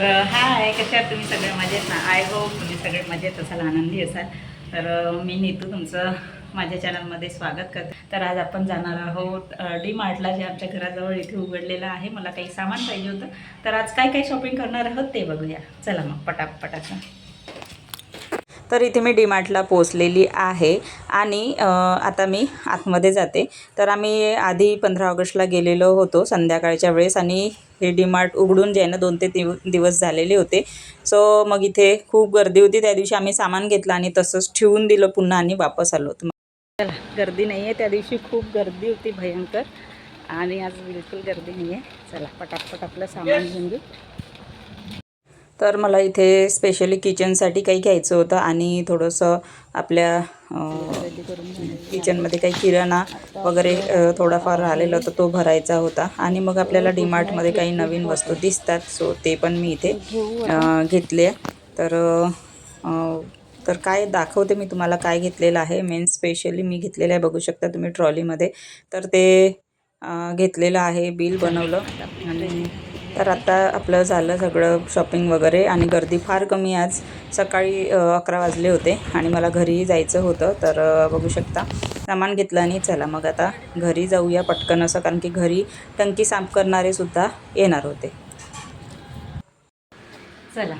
तर हाय कशा आहात तुम्ही सगळे? मजेत ना? आय होप तुम्ही सगळे मजेत असाल आनंदी असाल. तर मी नीतू तुमचं माझ्या चॅनलमध्ये स्वागत करते. तर आज आपण जाणार आहोत डी मार्टला जे आमच्या घराजवळ इथे उघडलेलं आहे. मला काही सामान पाहिजे होतं. तर आज काय काय शॉपिंग करणार आहोत ते बघूया. चला मग पटापटाचं तर इथे मी डीमार्टला पोचलेली आहे आणि आता मी आतमध्ये जाते. तर आम्ही आधी पंधरा ऑगस्टला गेलेलो होतो संध्याकाळच्या वेळेस आणि हे डीमार्ट उघडून जे आहे ना दोन ते दिव दिवस झालेले होते. सो मग इथे खूप गर्दी होती. त्या दिवशी आम्ही सामान घेतलं आणि तसंच ठेवून दिलं पुन्हा आणि वापस आलो. चला गर्दी नाही आहे. त्या दिवशी खूप गर्दी होती भयंकर आणि आज बिलकुल गर्दी नाही आहे. चला पटापट आपलं सामान घेऊन घेऊ. तर मला इथे स्पेशली किचनसाठी काही घ्यायचं होतं आणि थोडंसं आपल्या किचनमध्ये काही किराणा वगैरे थोडाफार राहिलेला होता तो भरायचा होता. आणि मग आपल्याला डीमार्टमध्ये काही नवीन वस्तू दिसतात सो ते पण मी इथे घेतले. तर तर काय दाखवते मी तुम्हाला काय घेतलेलं आहे. मेन स्पेशली मी घेतलेलं आहे बघू शकता तुम्ही ट्रॉलीमध्ये. तर ते घेतलेलं आहे बिल बनवलं. आणि तर आता आपलं झालं सगळं शॉपिंग वगैरे आणि गर्दी फार कमी आज. सकाळी अकरा वाजले होते आणि मला घरी जायचं होतं. तर बघू शकता. सामान घेतलं आणि चला मग आता घरी जाऊया पटकन असं कारण की घरी टंकी साफ करणारे सुद्धा येणार होते. चला.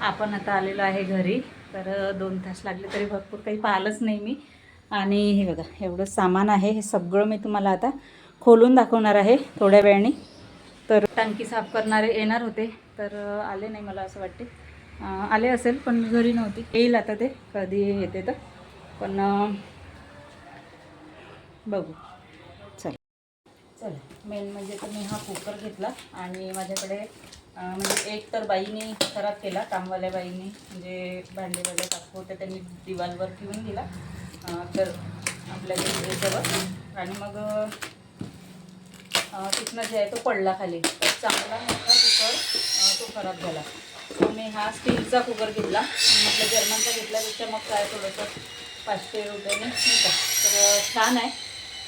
आपण आता आलेलो आहे घरी. तर दोन तास लागले तरी भरपूर काही पाहिलंच नाही मी. आणि हे बघा एवढं सामान आहे. हे सगळं मी तुम्हाला आता खोलून दाखवणार आहे थोड्या वेळाने. तर टांकी साफ करणारे येणार होते तर आले नाही मला असं वाटते. आले असेल पण मी घरी नव्हती. येईल आता ते कधी येते तर. पण बघू. चल. चल मेन म्हणजे तर मी हा कुकर घेतला आणि माझ्याकडे म्हणजे एक तर बाईने खराब केला कामवाल्या बाईने म्हणजे भांडे वगैरे टाकू होते त्यांनी दिवालवर ठेवून दिला. तर आपल्या आणि मग तिथनं जे आहे तो पडला खाली. चांगला मोठा कुकर तो खराब झाला. मग मी हा स्टीलचा कुकर घेतला. म्हटलं जर्मनचा घेतल्यापेक्षा मग काय थोडंसं पाचशे रुपयाने का तर छान आहे.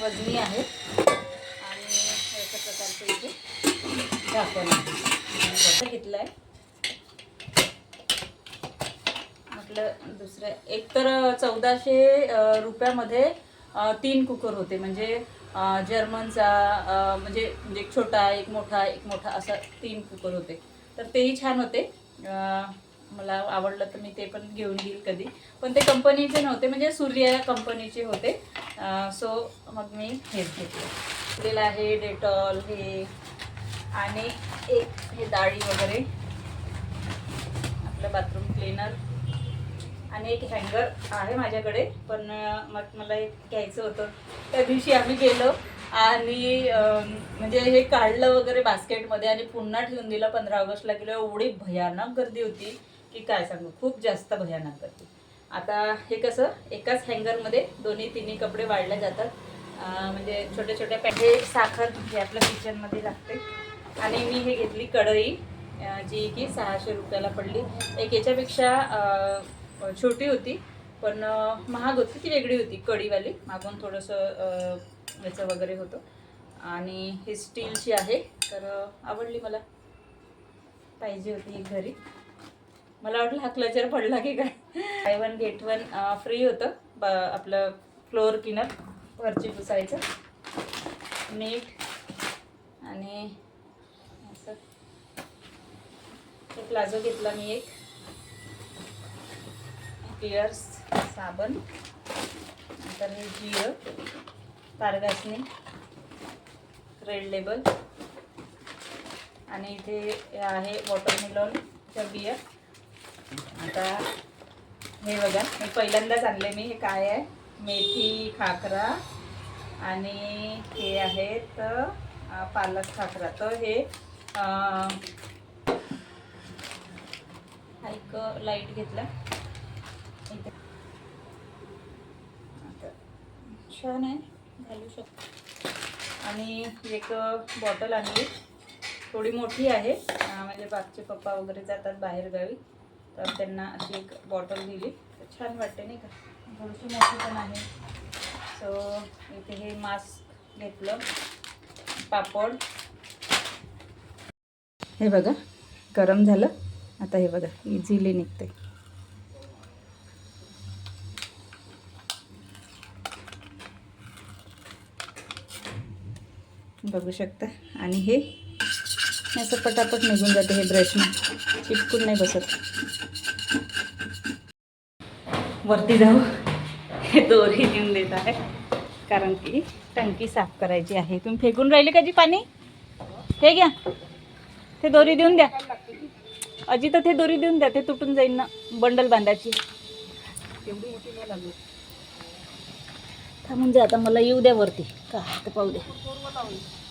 वजनी आहे. आणि अशा प्रकारचं इथे झाकण आहे. घेतलं आहे म्हटलं दुसरं एक तर चौदाशे रुपयामध्ये तीन कुकर होते. म्हणजे जर्मनचा म्हणजे म्हणजे एक छोटा एक मोठा एक मोठा असा तीन कुकर होते. तर तेही छान होते. मला आवडलं तर मी ते पण घेऊन येईल कधी. पण ते कंपनीचे नव्हते म्हणजे सूर्या कंपनीचे होते. सो मग मी हेच घेतले. घेतलेलं आहे डेटॉल हे आणि एक हे डाळी वगैरे. आपलं बाथरूम क्लीनर. आणि एक हँगर आहे माझ्याकडे. पण मग मला एक घ्यायचं होतं. त्या दिवशी आम्ही गेलो आणि म्हणजे हे काढलं वगैरे बास्केटमध्ये आणि पुन्हा ठेवून दिलं पंधरा ऑगस्टला. गेलो एवढी भयानक गर्दी होती की काय सांगू खूप जास्त भयानक गर्दी. आता हे कसं एकाच हँगरमध्ये दोन्ही तिन्ही कपडे वाढले जातात. म्हणजे छोट्या छोट्या पॅ हे साखर हे आपल्या किचनमध्ये लागते. आणि मी हे घेतली कढई जी की सहाशे रुपयाला पडली. एक याच्यापेक्षा छोटी होती पण महाग होती ती वेगळी होती कढीवाली मागून थोडंसं याचं वगैरे होतं. आणि ही स्टीलची आहे तर आवडली मला. पाहिजे होती घरी. मला वाटलं हा क्लचर पडला की काय. Buy one get one free होतं ब आपलं फ्लोअर किनर वरची पुसायचं. नीट. आणि असं. प्लाझो घेतला मी एक. पिअर्स साबण नंतर हे जिरं तारगासणी रेड लेबल आणि इथे हे आहे वॉटरमेलॉनच्या बिया. आता हे बघा हे पहिल्यांदाच आणले मी. हे काय आहे? मेथी खाकरा आणि हे आहेत पालक खाकरा तर हे एक लाइट घेतला. आता छान आहे घालू शकतो. आणि एक बॉटल आणली. थोडी मोठी आहे. म्हणजे बागचे पप्पा वगैरे जातात बाहेर गावी. तर त्यांना अशी एक बॉटल दिली. तर छान वाटते नाही का? थोडीशी मोठी पण आहे. सो इथे हे मास्क घेतलं. पापड. हे बघा गरम झालं. आता हे बघा इझिली निघते बघू शकता. आणि हे असं पटापट निघून जाते हे ब्रशने चिटकून नाही बसत. वरती जाऊ. हे दोरी नेऊन देत आहे. कारण की टंकी साफ करायची आहे. तुम्ही फेकून राहिले का जी पाणी? हे घ्या. ते दोरी देऊन द्या. अजित तर ते दोरी देऊन द्या. ते तुटून जाईल ना. बंडल बांधायची. म्हणजे आता मला येऊ द्या वरती. का तर पाहू द्या.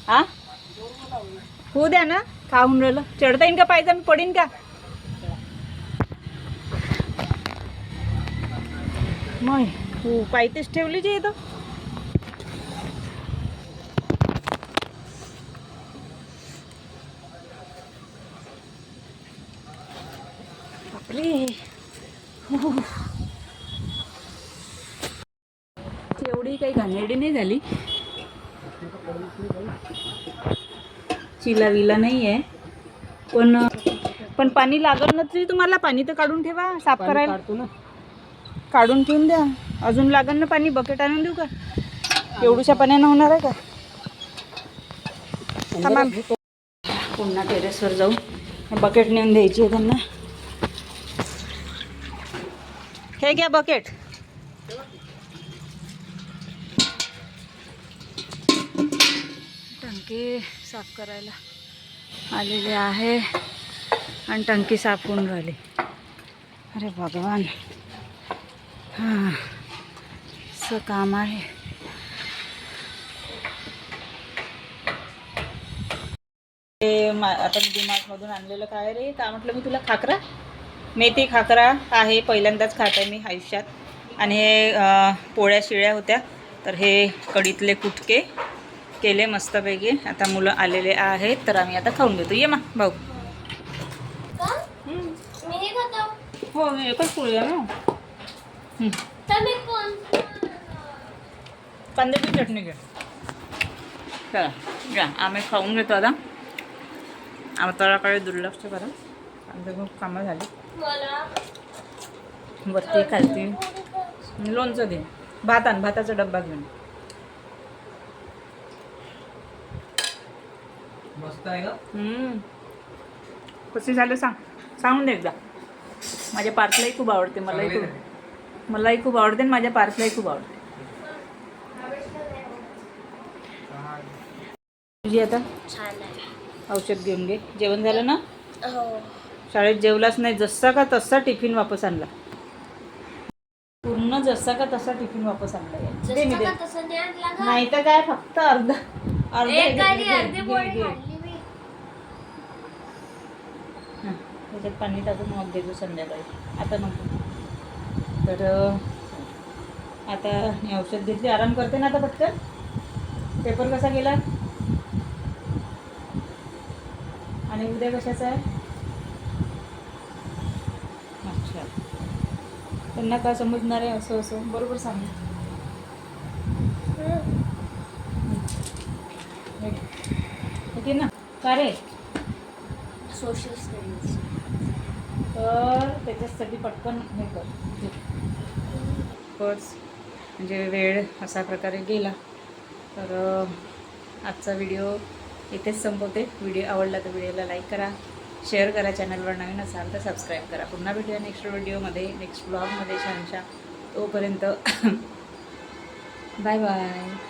हा? होऊ द्या ना. का होऊन राहिलं? चढता येईन का पाहिजे मी पडीन का? मग हो पायतेच ठेवली जे इथं. बापरे. हो. एवढी काही घाणेरडी नाही झाली. चिला विला नाही आहे पण पण पाणी लागत नसली तुम्हाला पाणी तर काढून ठेवा साफ करायला. ना. काढून ठेवून द्या. अजून लागन ना पाणी बकेट आणून देऊ का? एवढूशा पाण्यानं होणार आहे का? थांबा. पुन्हा टेरेसवर जाऊ. बकेट नेऊन द्यायची आहे त्यांना. हे घ्या बकेट टंकी साफ करायला आलेले आहे आणि टंकी साफ होऊन राहिली. अरे भगवान. हां. असं काम आहे. ते मा- आता मी डिमार्टमधून आणलेलं काय रे? का म्हटलं मी तुला खाकरा? मेथी खाकरा आहे पहिल्यांदाच खात आहे मी आयुष्यात. आणि हे पोळ्या शिळ्या होत्या. तर हे कढीतले कुटके. केले मस्तपैकी. आता मुलं आलेले आहेत तर आम्ही आता खाऊन घेतो. ये मा भाऊ. हे एकच पोळी आहे ना. कांद्याची चटणी घे. चला घ्या आम्ही खाऊन घेतो आता. अवताराकडे दुर्लक्ष करा. आमच्या खूप कामं झाली. वरती खालती. लोणचं दे. भात आण भाताचा डब्बा घेऊन. मस्त आहे का हम्म. कशी झालं सांग. सांगून दे एकदा. माझ्या पार्थलाही खूप आवडते मलाही खूप. मलाही खूप आवडते आणि माझ्या पार्थलाही खूप आवडते. तुझी आता? औषध घेऊन घे. जेवण झालं ना? हो. शाळेत जेवलाच नाही जसा का तसा टिफिन वापस आणला. पूर्ण जसा का तसा टिफिन वापस आणला. नाही तर काय फक्त अर्धा. एक घे, गाडी घे, अर्धी घे, पोळी घे. खाल्ली मी. हं, त्याच्यात पाणी टाकून मग देतो संध्याकाळी. आता नको. तर आता हे औषध घेतली. आराम करते ना आता पटकन? पेपर कसा गेला? आणि उद्या कशाचा आहे? अच्छा. त्यांना काय समजणार आहे असं असं बरोबर सांग. ओके ना. का रे? सोशल स्टडीज तर त्याच्यासाठी पटकन हे कर. म्हणजे वेळ अशा प्रकारे गेला. तर आजचा व्हिडिओ इथेच संपवते. व्हिडिओ आवडला तर व्हिडिओला लाईक करा. शेअर करा चॅनलवर नवीन असाल तर सबस्क्राईब करा. पुन्हा भेटूया नेक्स्ट व्हिडिओमध्ये नेक्स्ट ब्लॉगमध्ये छानशा तोपर्यंत बाय बाय